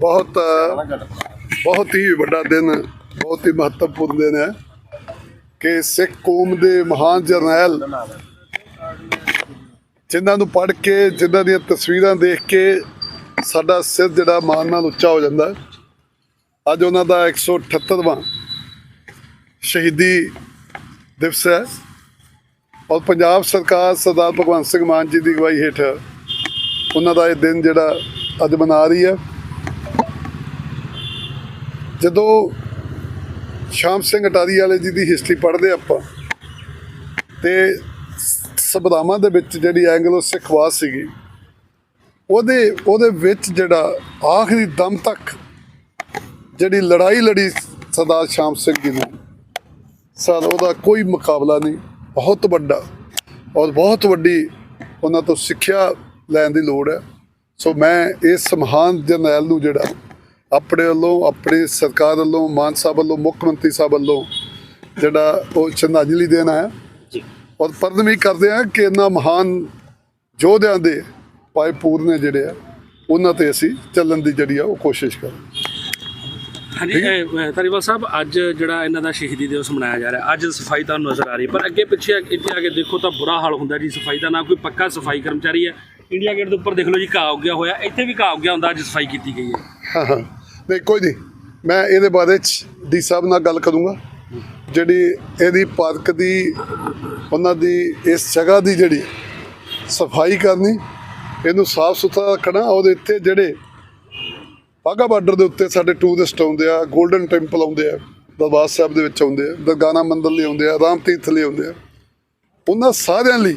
ਬਹੁਤ ਬਹੁਤ ਹੀ ਵੱਡਾ ਦਿਨ ਬਹੁਤ ਹੀ ਮਹੱਤਵਪੂਰਨ ਦਿਨ ਹੈ ਕਿ ਸਿੱਖ ਕੌਮ ਦੇ ਮਹਾਨ ਜਰਨੈਲ ਜਿਨ੍ਹਾਂ ਨੂੰ ਪੜ੍ਹ ਕੇ ਜਿਨ੍ਹਾਂ ਦੀਆਂ ਤਸਵੀਰਾਂ ਦੇਖ ਕੇ ਸਾਡਾ ਸਿਰ ਜਿਹੜਾ ਮਾਣ ਨਾਲ ਉੱਚਾ ਹੋ ਜਾਂਦਾ। ਅੱਜ ਉਹਨਾਂ ਦਾ 178ਵਾਂ ਸ਼ਹੀਦੀ ਦਿਵਸ ਹੈ ਔਰ ਪੰਜਾਬ ਸਰਕਾਰ ਸਰਦਾਰ ਭਗਵੰਤ ਸਿੰਘ ਮਾਨ ਜੀ ਦੀ ਅਗਵਾਈ ਹੇਠ ਉਹਨਾਂ ਦਾ ਇਹ ਦਿਨ ਜਿਹੜਾ ਅੱਜ ਮਨਾ ਰਹੀ ਹੈ ਜਦੋਂ ਸ਼ਾਮ ਸਿੰਘ ਅਟਾਰੀ ਵਾਲੇ ਜੀ ਦੀ ਹਿਸਟਰੀ ਪੜ੍ਹਦੇ ਆਪਾਂ, ਤੇ ਸੰਵਿਧਾਨਾਂ ਦੇ ਵਿੱਚ ਜਿਹੜੀ ਐਂਗਲੋ ਸਿੱਖ ਵਾਦ ਸੀਗੀ, ਉਹਦੇ ਉਹਦੇ ਵਿੱਚ ਜਿਹੜਾ ਆਖਰੀ ਦਮ ਤੱਕ ਜਿਹੜੀ ਲੜਾਈ ਲੜੀ ਸਰਦਾਰ ਸ਼ਾਮ ਸਿੰਘ ਜੀ ਨੇ, ਸਰ ਉਹਦਾ ਕੋਈ ਮੁਕਾਬਲਾ ਨਹੀਂ, ਬਹੁਤ ਵੱਡਾ ਔਰ ਬਹੁਤ ਵੱਡੀ ਉਹਨਾਂ ਤੋਂ ਸਿੱਖਿਆ ਲੈਣ ਦੀ ਲੋੜ ਹੈ। ਸੋ ਮੈਂ ਇਸ ਮਹਾਨ ਜਰਨੈਲ ਨੂੰ ਜਿਹੜਾ ਆਪਣੇ ਵੱਲੋਂ ਆਪਣੀ ਸਰਕਾਰ ਵੱਲੋਂ ਮਾਨ ਸਾਹਿਬ ਵੱਲੋਂ ਮੁੱਖ ਮੰਤਰੀ ਸਾਹਿਬ ਵੱਲੋਂ ਜਿਹੜਾ ਉਹ ਸ਼ਰਧਾਂਜਲੀ ਦੇਣ ਆਇਆ। ਔਰ ਪਰਦਮੀ ਕਰਦੇ ਆ ਕਿ ਇਹਨਾਂ ਮਹਾਨ ਯੋਧਿਆਂ ਦੇ ਪਾਏ ਪੂਰਨੇ ਜਿਹੜੇ ਆ ਉਹਨਾਂ ਤੇ ਅਸੀਂ ਚੱਲਣ ਦੀ ਜਿਹੜੀ ਆ ਉਹ ਕੋਸ਼ਿਸ਼ ਕਰਾਂਗੇ। ਹਾਂਜੀ ਇਹ, ਧਾਰੀਵਾਲ ਸਾਹਿਬ ਅੱਜ ਜਿਹੜਾ ਇਹਨਾਂ ਦਾ ਸ਼ਹੀਦੀ ਦਿਵਸ ਮਨਾਇਆ ਜਾ ਰਿਹਾ ਅੱਜ ਸਫ਼ਾਈ ਤੁਹਾਨੂੰ ਨਜ਼ਰ ਆ ਰਹੀ ਪਰ ਅੱਗੇ ਪਿੱਛੇ ਇੱਥੇ ਆ ਕੇ ਦੇਖੋ ਤਾਂ ਬੁਰਾ ਹਾਲ ਹੁੰਦਾ ਜੀ ਸਫ਼ਾਈ ਦਾ ਨਾ ਕੋਈ ਪੱਕਾ ਸਫ਼ਾਈ ਕਰਮਚਾਰੀ ਹੈ। ਇੰਡੀਆ ਗੇਟ ਦੇ ਉੱਪਰ ਦੇਖ ਲਓ ਜੀ ਘਾਹ ਉੱਗਿਆ ਹੋਇਆ ਇੱਥੇ ਵੀ ਘਾਹ ਉੱਗਿਆ ਹੁੰਦਾ ਅੱਜ ਸਫ਼ਾਈ ਕੀਤੀ ਗਈ ਹੈ। ਹਾਂ ਹਾਂ। ਨਹੀਂ, ਕੋਈ ਨਹੀਂ। ਮੈਂ ਇਹਦੇ ਬਾਰੇ ਚ ਡੀ ਸਾਹਿਬ ਨਾਲ ਗੱਲ ਕਰੂੰਗਾ। ਜਿਹੜੀ ਇਹਦੀ ਪਾਰਕ ਦੀ, ਉਹਨਾਂ ਦੀ ਇਸ ਜਗ੍ਹਾ ਦੀ ਜਿਹੜੀ ਸਫ਼ਾਈ ਕਰਨੀ, ਇਹਨੂੰ ਸਾਫ਼ ਸੁਥਰਾ ਰੱਖਣਾ, ਉਹਦੇ ਇੱਥੇ ਜਿਹੜੇ ਵਾਹਗਾ ਬਾਰਡਰ ਦੇ ਉੱਤੇ ਸਾਡੇ ਟੂਰਿਸਟ ਆਉਂਦੇ ਆ 골ਡਨ ਟੈਂਪਲ ਆਉਂਦੇ ਆ, ਦਰਬਾਰ ਸਾਹਿਬ ਦੇ ਵਿੱਚ ਆਉਂਦੇ ਆ, ਦਰਗਾਨਾ ਮੰਦਰ ਲਈ ਆਉਂਦੇ ਆ, ਰਾਮ ਤੀਰਥ ਲਈ ਆਉਂਦੇ ਆ। ਉਹਨਾਂ ਸਾਰਿਆਂ ਲਈ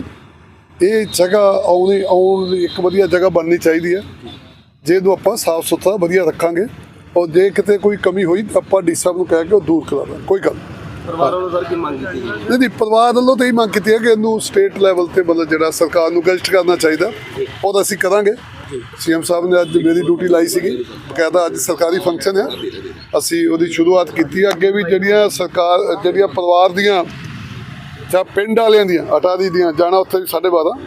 ਇਹ ਜਗ੍ਹਾ ਆਉਣੀ, ਆਉਣ ਲਈ ਇੱਕ ਵਧੀਆ ਜਗ੍ਹਾ ਬਣਨੀ ਚਾਹੀਦੀ ਹੈ ਜੇ ਇਹਨੂੰ ਆਪਾਂ ਸਾਫ਼ ਸੁਥਰਾ ਵਧੀਆ ਰੱਖਾਂਗੇ। ਔਰ ਜੇ ਕਿਤੇ ਕੋਈ ਕਮੀ ਹੋਈ ਤਾਂ ਆਪਾਂ ਡੀ ਸਾਹਿਬ ਨੂੰ ਕਹਿ ਕੇ ਉਹ ਦੂਰ ਕਰਾ ਦਾਂਗੇ ਕੋਈ ਗੱਲ। ਪਰਿਵਾਰ ਵੱਲੋਂ ਸਰ ਕੀ ਮੰਗ ਕੀਤੀ ਗਈ? ਨਹੀਂ ਨਹੀਂ ਪਰਿਵਾਰ ਵੱਲੋਂ ਤਾਂ ਇਹ ਮੰਗ ਕੀਤੀ ਹੈ ਕਿ ਇਹਨੂੰ ਸਟੇਟ ਲੈਵਲ ਤੇ ਮਤਲਬ ਜਿਹੜਾ ਸਰਕਾਰ ਨੂੰ ਗਜ਼ਟ ਕਰਨਾ ਚਾਹੀਦਾ ਉਹ ਤਾਂ ਅਸੀਂ ਕਰਾਂਗੇ। ਸੀਐਮ ਸਾਹਿਬ ਨੇ ਅੱਜ ਮੇਰੀ ਡਿਊਟੀ ਲਾਈ ਸੀਗੀ। ਬਕਾਇਦਾ ਅੱਜ ਸਰਕਾਰੀ ਫੰਕਸ਼ਨ ਹੈ ਅਸੀਂ ਉਹਦੀ ਸ਼ੁਰੂਆਤ ਕੀਤੀ ਹੈ ਅੱਗੇ ਵੀ ਜਿਹੜੀਆਂ ਸਰਕਾਰ ਜਿਹੜੀਆਂ ਪਰਿਵਾਰ ਦੀਆਂ ਜਾਂ ਪਿੰਡ ਵਾਲਿਆਂ ਦੀਆਂ ਅਟਾਰੀ ਦੀਆਂ ਜਾਣਾ ਉੱਥੇ ਵੀ ਸਾਡੇ ਬਾਰਾਂ।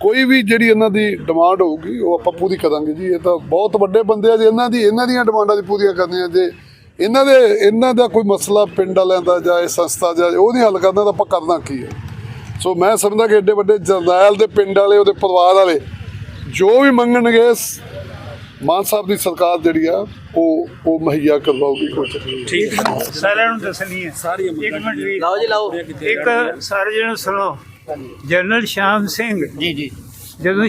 ਕੋਈ ਵੀ ਜਿਹੜੀ ਇਹਨਾਂ ਦੀ ਡਿਮਾਂਡ ਹੋਊਗੀ ਉਹ ਆਪਾਂ ਪੂਰੀ ਕਰਾਂਗੇ ਜੀ। ਇਹ ਤਾਂ ਬਹੁਤ ਵੱਡੇ ਬੰਦੇ ਆ ਜੀ ਇਹਨਾਂ ਦੀ ਇਹਨਾਂ ਦੀਆਂ ਡਿਮਾਂਡਾਂ ਦੀ ਪੂਰੀਆਂ ਕਰਨੀਆਂ ਜੇ। ਇਹਨਾਂ ਦੇ ਇਹਨਾਂ ਦਾ ਕੋਈ ਮਸਲਾ ਪਿੰਡ ਵਾਲਿਆਂ ਦਾ ਜਾਂ ਇਹ ਸੰਸਥਾ ਜਾਂ ਉਹ ਨਹੀਂ ਹੱਲ ਕਰਨਾ ਤਾਂ ਆਪਾਂ ਕਰਨਾ ਕੀ ਹੈ ਸੋ ਮੈਂ ਸਮਝਦਾ ਕਿ ਏਡੇ ਵੱਡੇ ਜਰਨੈਲ ਦੇ ਪਿੰਡ ਵਾਲੇ ਉਹਦੇ ਪਰਿਵਾਰ ਵਾਲੇ ਜੋ ਵੀ ਮੰਗਣਗੇ ਮਾਨ ਸਾਹਿਬ ਦੀ ਸਰਕਾਰ ਜਿਹੜੀ ਆ ਉਹ ਉਹ ਮੁਹੱਈਆ ਕਰਵਾਉਗੀ ਕੋਈ ਚੱਕਰ ਨਹੀਂ। ਠੀਕ ਸਾਰਿਆਂ ਨੂੰ ਦੱਸਣੀ ਹੈ। ਸਾਰੀਆਂ ਇੱਕ ਮਿੰਟ ਵੀ। ਲਾਓ ਜੀ ਲਾਓ। ਇੱਕ ਸਾਰੇ ਜਣੇ ਸੁਣੋ ਜਨਰਲ ਸ਼ਾਮ ਸਿੰਘ। ਜੀ ਜੀ। ਜਦੋਂ